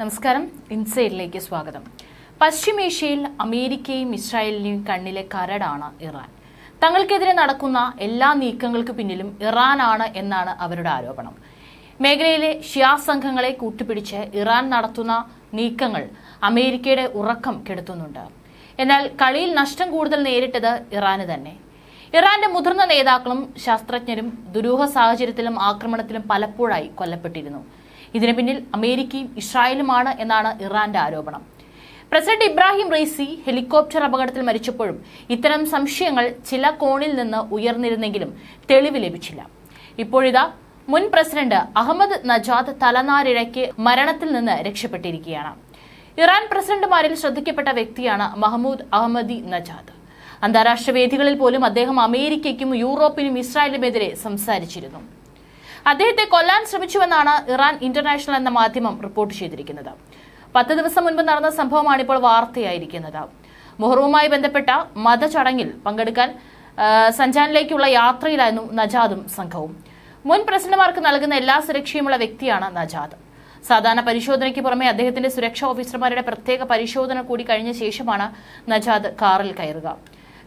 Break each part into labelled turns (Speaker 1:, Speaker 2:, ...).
Speaker 1: നമസ്കാരം. ഇൻസൈഡിലേക്ക് സ്വാഗതം. പശ്ചിമേഷ്യയിൽ അമേരിക്കയും ഇസ്രായേലിനെയും കണ്ണിലെ കരടാണ് ഇറാൻ. തങ്ങൾക്കെതിരെ നടക്കുന്ന എല്ലാ നീക്കങ്ങൾക്ക് പിന്നിലും ഇറാനാണ് എന്നാണ് അവരുടെ ആരോപണം. മേഖലയിലെ ഷിയാ സംഘങ്ങളെ കൂട്ടുപിടിച്ച് ഇറാൻ നടത്തുന്ന നീക്കങ്ങൾ അമേരിക്കയുടെ ഉറക്കം കെടുത്തുന്നുണ്ട്. എന്നാൽ കളിയിൽ നഷ്ടം കൂടുതൽ നേരിട്ടത് ഇറാന് തന്നെ. ഇറാന്റെ മുതിർന്ന നേതാക്കളും ശാസ്ത്രജ്ഞരും ദുരൂഹ സാഹചര്യത്തിലും ആക്രമണത്തിലും പലപ്പോഴായി കൊല്ലപ്പെട്ടിരുന്നു. ഇതിന് പിന്നിൽ അമേരിക്കയും ഇസ്രായേലുമാണ് എന്നാണ് ഇറാന്റെ ആരോപണം. പ്രസിഡന്റ് ഇബ്രാഹിം റൈസി ഹെലികോപ്റ്റർ അപകടത്തിൽ മരിച്ചപ്പോഴും ഇത്തരം സംശയങ്ങൾ ചില കോണിൽ നിന്ന് ഉയർന്നിരുന്നെങ്കിലും തെളിവ് ലഭിച്ചില്ല. ഇപ്പോഴിതാ മുൻ പ്രസിഡന്റ് അഹമ്മദ് നജാദ് തലനാരിഴയ്ക്ക് മരണത്തിൽ നിന്ന് രക്ഷപ്പെട്ടിരിക്കുകയാണ്. ഇറാൻ പ്രസിഡന്റുമാരിൽ ശ്രദ്ധിക്കപ്പെട്ട വ്യക്തിയാണ് മഹമ്മൂദ് അഹമ്മദി നജാദ്. അന്താരാഷ്ട്ര വേദികളിൽ പോലും അദ്ദേഹം അമേരിക്കയ്ക്കും യൂറോപ്പിനും ഇസ്രായേലിനുമെതിരെ സംസാരിച്ചിരുന്നു. അദ്ദേഹത്തെ കൊല്ലാൻ ശ്രമിച്ചുവെന്നാണ് ഇറാൻ ഇന്റർനാഷണൽ എന്ന മാധ്യമം റിപ്പോർട്ട് ചെയ്തിരിക്കുന്നത്. പത്ത് ദിവസം മുൻപ് നടന്ന സംഭവമാണ് ഇപ്പോൾ വാർത്തയായിരിക്കുന്നത്. മുഹറുവുമായി ബന്ധപ്പെട്ട മതചടങ്ങിൽ പങ്കെടുക്കാൻ സഞ്ചാനിലേക്കുള്ള യാത്രയിലായിരുന്നു നജാദും സംഘവും. മുൻ പ്രസിഡന്റുമാർക്ക് നൽകുന്ന എല്ലാ സുരക്ഷയുമുള്ള വ്യക്തിയാണ് നജാദ്. സാധാരണ പരിശോധനയ്ക്ക് പുറമെ അദ്ദേഹത്തിന്റെ സുരക്ഷാ ഓഫീസർമാരുടെ പ്രത്യേക പരിശോധന കൂടി കഴിഞ്ഞ ശേഷമാണ് നജാദ് കാറിൽ കയറുക.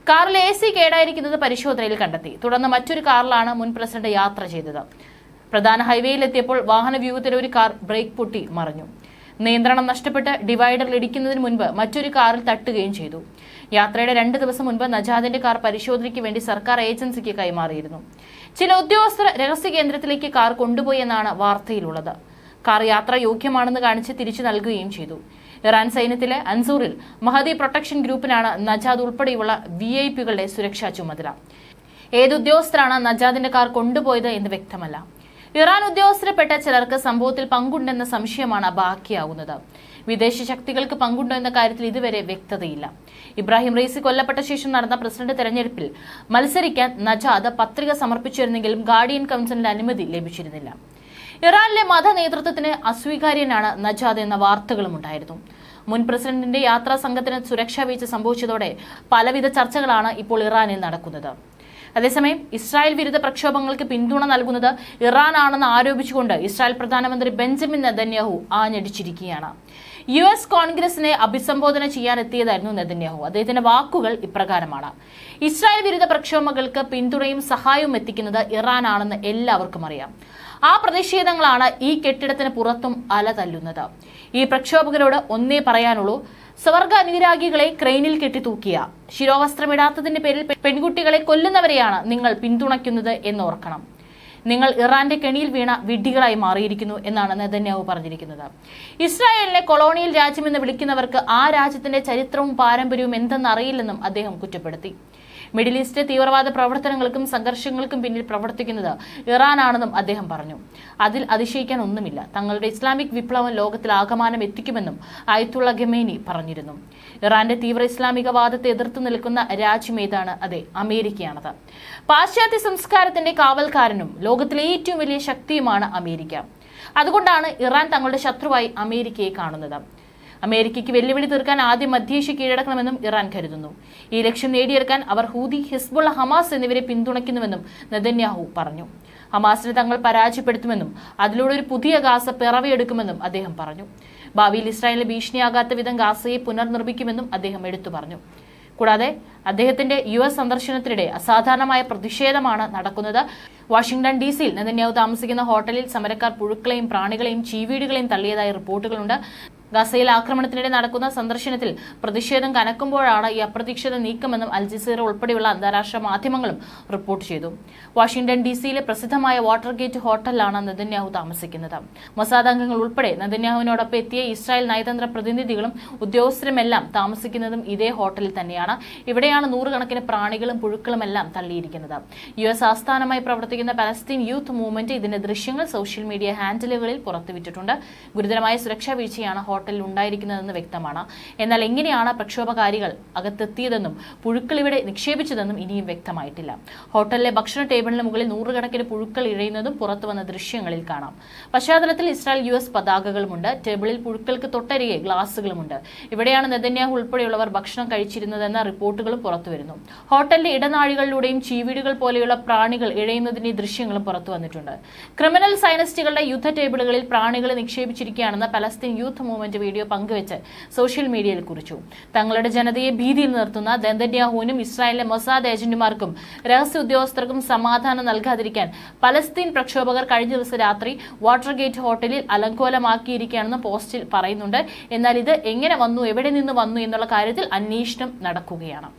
Speaker 1: കാറിൽ എ സി കേടായിരിക്കുന്നത് പരിശോധനയിൽ കണ്ടെത്തി. തുടർന്ന് മറ്റൊരു കാറിലാണ് മുൻ പ്രസിഡന്റ് യാത്ര ചെയ്തത്. പ്രധാന ഹൈവേയിലെത്തിയപ്പോൾ വാഹന വ്യൂഹത്തിലെ ഒരു കാർ ബ്രേക്ക് പൊട്ടി മറിഞ്ഞു. നിയന്ത്രണം നഷ്ടപ്പെട്ട് ഡിവൈഡറിൽ ഇടിക്കുന്നതിന് മുൻപ് മറ്റൊരു കാറിൽ തട്ടുകയും ചെയ്തു. യാത്രയുടെ രണ്ട് ദിവസം മുൻപ് നജാദിന്റെ കാർ പരിശോധനയ്ക്ക് വേണ്ടി സർക്കാർ ഏജൻസിക്ക് കൈമാറിയിരുന്നു. ചില ഉദ്യോഗസ്ഥർ രഹസ്യ കേന്ദ്രത്തിലേക്ക് കാർ കൊണ്ടുപോയി എന്നാണ് വാർത്തയിലുള്ളത്. കാർ യാത്ര യോഗ്യമാണെന്ന് കാണിച്ച് തിരിച്ചു നൽകുകയും ചെയ്തു. ഇറാൻ സൈന്യത്തിലെ അൻസൂറിൽ മഹദി പ്രൊട്ടക്ഷൻ ഗ്രൂപ്പിനാണ് നജാദ് ഉൾപ്പെടെയുള്ള വി ഐ പികളുടെ സുരക്ഷാ ചുമതല. ഏതുദ്യോഗസ്ഥരാണ് നജാദിന്റെ കാർ കൊണ്ടുപോയത് എന്ന് വ്യക്തമല്ല. ഇറാൻ ഉദ്യോഗസ്ഥരെപ്പെട്ട ചിലർക്ക് സംഭവത്തിൽ പങ്കുണ്ടെന്ന സംശയമാണ് ബാക്കിയാവുന്നത്. വിദേശ ശക്തികൾക്ക് പങ്കുണ്ടോ എന്ന കാര്യത്തിൽ ഇതുവരെ വ്യക്തതയില്ല. ഇബ്രാഹിം റൈസി കൊല്ലപ്പെട്ട ശേഷം നടന്ന പ്രസിഡന്റ് തെരഞ്ഞെടുപ്പിൽ മത്സരിക്കാൻ നജാദ് പത്രിക സമർപ്പിച്ചിരുന്നെങ്കിലും ഗാർഡിയൻ കൗൺസിലിന്റെ അനുമതി ലഭിച്ചിരുന്നില്ല. ഇറാനിലെ മത നേതൃത്വത്തിന് അസ്വീകാര്യനാണ് നജാദ് എന്ന വാർത്തകളും ഉണ്ടായിരുന്നു. മുൻ പ്രസിഡന്റിന്റെ യാത്രാ സംഘത്തിന് സുരക്ഷാ വീഴ്ച സംഭവിച്ചതോടെ പലവിധ ചർച്ചകളാണ് ഇപ്പോൾ ഇറാനിൽ നടക്കുന്നത്. അതേസമയം ഇസ്രായേൽ വിരുദ്ധ പ്രക്ഷോഭങ്ങൾക്ക് പിന്തുണ നൽകുന്നത് ഇറാൻ ആണെന്ന് ആരോപിച്ചുകൊണ്ട് ഇസ്രായേൽ പ്രധാനമന്ത്രി ബെഞ്ചമിൻ നെതന്യാഹു ആഞ്ഞടിച്ചിരിക്കുകയാണ്. യു എസ് കോൺഗ്രസിനെ അഭിസംബോധന ചെയ്യാനെത്തിയതായിരുന്നു നെതന്യാഹു. അദ്ദേഹത്തിന്റെ വാക്കുകൾ ഇപ്രകാരമാണ്. ഇസ്രായേൽ വിരുദ്ധ പ്രക്ഷോഭങ്ങൾക്ക് പിന്തുണയും സഹായവും എത്തിക്കുന്നത് ഇറാൻ ആണെന്ന് എല്ലാവർക്കും അറിയാം. ആ പ്രതിഷേധങ്ങളാണ് ഈ കെട്ടിടത്തിന് പുറത്തും അല തല്ലുന്നത് ഈ പ്രക്ഷോഭകരോട് ഒന്നേ പറയാനുള്ളൂ സ്വർഗ അനുരാഗികളെ ക്രെയിനിൽ കെട്ടി തൂക്കിയ ശിരോവസ്ത്രമിടാത്തതിന്റെ പേരിൽ പെൺകുട്ടികളെ കൊല്ലുന്നവരെയാണ് നിങ്ങൾ പിന്തുണയ്ക്കുന്നത് എന്നോർക്കണം. നിങ്ങൾ ഇറാന്റെ കെണിയിൽ വീണ വിഡ്ഢികളായി മാറിയിരിക്കുന്നു എന്നാണ് നെതന്യാവ് പറഞ്ഞിരിക്കുന്നത്. ഇസ്രായേലിനെ കൊളോണിയൽ രാജ്യമെന്ന് വിളിക്കുന്നവർക്ക് ആ രാജ്യത്തിന്റെ ചരിത്രവും പാരമ്പര്യവും എന്തെന്നറിയില്ലെന്നും അദ്ദേഹം കുറ്റപ്പെടുത്തി. മിഡിൽ ഈസ്റ്റ് തീവ്രവാദ പ്രവർത്തനങ്ങൾക്കും സംഘർഷങ്ങൾക്കും പിന്നിൽ പ്രവർത്തിക്കുന്നത് ഇറാനാണെന്നും അദ്ദേഹം പറഞ്ഞു. അതിൽ അതിശയിക്കാൻ ഒന്നുമില്ല. തങ്ങളുടെ ഇസ്ലാമിക് വിപ്ലവം ലോകത്തിൽ ആകമാനം എത്തിക്കുമെന്നും അയത്തുള്ള ഗമേനി പറഞ്ഞിരുന്നു. ഇറാന്റെ തീവ്ര ഇസ്ലാമിക വാദത്തെ എതിർത്ത് നിൽക്കുന്ന രാജ്യം ഏതാണ്? അതെ അമേരിക്കയാണത്. പാശ്ചാത്യ സംസ്കാരത്തിന്റെ കാവൽക്കാരനും ലോകത്തിലെ ഏറ്റവും വലിയ ശക്തിയുമാണ് അമേരിക്ക. അതുകൊണ്ടാണ് ഇറാൻ തങ്ങളുടെ ശത്രുവായി അമേരിക്കയെ കാണുന്നത്. അമേരിക്കയ്ക്ക് വെല്ലുവിളി തീർക്കാൻ ആദ്യം മധ്യേഷ്യ കീഴടക്കണമെന്നും ഇറാൻ കരുതുന്നു. ഈ ലക്ഷ്യം നേടിയെടുക്കാൻ അവർ ഹൂദി ഹിസ്ബുള്ള ഹമാസ് എന്നിവരെ പിന്തുണയ്ക്കുന്നുവെന്നും നെതന്യാഹു പറഞ്ഞു. ഹമാസിനെ തങ്ങൾ പരാജയപ്പെടുത്തുമെന്നും അതിലൂടെ ഒരു പുതിയ ഗാസ പിറവിയെടുക്കുമെന്നും അദ്ദേഹം പറഞ്ഞു. ഭാവിയിൽ ഇസ്രായേലിന് ഭീഷണിയാകാത്ത വിധം ഗാസയെ പുനർനിർമ്മിക്കുമെന്നും അദ്ദേഹം എടുത്തു പറഞ്ഞു. കൂടാതെ അദ്ദേഹത്തിന്റെ യു എസ് സന്ദർശനത്തിനിടെ അസാധാരണമായ പ്രതിഷേധമാണ് നടക്കുന്നത്. വാഷിംഗ്ടൺ ഡി സിയിൽ നെതന്യാഹു താമസിക്കുന്ന ഹോട്ടലിൽ സമരക്കാർ പുഴുക്കളെയും പ്രാണികളെയും ചീവീടുകളെയും തള്ളിയതായ റിപ്പോർട്ടുകളുണ്ട്. ഗസയിൽ ആക്രമണത്തിനിടെ നടക്കുന്ന സന്ദർശനത്തിൽ പ്രതിഷേധം കനക്കുമ്പോഴാണ് ഈ അപ്രതീക്ഷിത നീക്കമെന്നും അൽ ജസീറ ഉൾപ്പെടെയുള്ള അന്താരാഷ്ട്ര മാധ്യമങ്ങളും റിപ്പോർട്ട് ചെയ്തു. വാഷിംഗ്ടൺ ഡി സിയിലെ പ്രസിദ്ധമായ വാട്ടർഗേറ്റ് ഹോട്ടലിലാണ് നെതന്യാഹു താമസിക്കുന്നത്. മൊസാദ് അംഗങ്ങൾ ഉൾപ്പെടെ നെതന്യാഹുവിനോടൊപ്പം എത്തിയ ഇസ്രായേൽ നയതന്ത്ര പ്രതിനിധികളും ഉദ്യോഗസ്ഥരുമെല്ലാം താമസിക്കുന്നതും ഇതേ ഹോട്ടലിൽ തന്നെയാണ്. ഇവിടെയാണ് നൂറുകണക്കിന് പ്രാണികളും പുഴുക്കളുമെല്ലാം തള്ളിയിരിക്കുന്നത്. യു എസ് ആസ്ഥാനമായി പ്രവർത്തിക്കുന്ന പലസ്തീൻ യൂത്ത് മൂവ്മെന്റ് ഇതിന്റെ ദൃശ്യങ്ങൾ സോഷ്യൽ മീഡിയ ഹാൻഡിലുകളിൽ പുറത്തുവിട്ടിട്ടുണ്ട്. ഗുരുതരമായ സുരക്ഷാ വീഴ്ചയാണ് ഹോട്ടൽ ഹോട്ടലിൽ ഉണ്ടായിരിക്കുന്നതെന്ന് വ്യക്തമാണ്. എന്നാൽ എങ്ങനെയാണ് പ്രക്ഷോഭകാരികൾ അകത്തെത്തിയതെന്നും പുഴുക്കൾ ഇവിടെ നിക്ഷേപിച്ചതെന്നും ഇനിയും വ്യക്തമായിട്ടില്ല. ഹോട്ടലിലെ ഭക്ഷണ ടേബിളിന് മുകളിൽ നൂറുകണക്കിന് പുഴുക്കൾ ഇഴയുന്നതും പുറത്തു വന്ന ദൃശ്യങ്ങളിൽ കാണാം. പശ്ചാത്തലത്തിൽ ഇസ്രായേൽ യു എസ് പതാകകളുമുണ്ട്. ടേബിളിൽ പുഴുക്കൾക്ക് തൊട്ടരികെ ഗ്ലാസുകളുമുണ്ട്. ഇവിടെയാണ് നെതന്യാഹു ഉൾപ്പെടെയുള്ളവർ ഭക്ഷണം കഴിച്ചിരുന്നതെന്ന റിപ്പോർട്ടുകളും പുറത്തുവരുന്നു ഹോട്ടലിലെ ഇടനാഴികളിലൂടെയും ചീവീടുകൾ പോലെയുള്ള പ്രാണികൾ ഇഴയുന്നതിന്റെ ദൃശ്യങ്ങളും പുറത്തു വന്നിട്ടുണ്ട്. ക്രിമിനൽ സയനിസ്റ്റുകളുടെ യുദ്ധ ടേബിളുകളിൽ പ്രാണികളെ നിക്ഷേപിച്ചിരിക്കുകയാണെന്ന് പലസ്തീൻ യൂത്ത് മൂവ്മെന്റ് വീഡിയോ പങ്കുവെച്ച് സോഷ്യൽ മീഡിയയിൽ കുറിച്ചു. തങ്ങളുടെ ജനതയെ ഭീതിയിൽ നിർത്തുന്ന ദന്തന്യാഹുവിനും ഇസ്രായേലിലെ മൊസാദ് ഏജന്റുമാർക്കും രഹസ്യ ഉദ്യോഗസ്ഥർക്കും സമാധാനം നൽകാതിരിക്കാൻ പലസ്തീൻ പ്രക്ഷോഭകർ കഴിഞ്ഞ ദിവസം രാത്രി വാട്ടർഗേറ്റ് ഹോട്ടലിൽ അലങ്കോലമാക്കിയിരിക്കുകയാണെന്ന് പോസ്റ്റിൽ പറയുന്നുണ്ട്. എന്നാൽ ഇത് എങ്ങനെ വന്നു എവിടെ നിന്ന് വന്നു എന്നുള്ള കാര്യത്തിൽ അന്വേഷണം നടക്കുകയാണ്.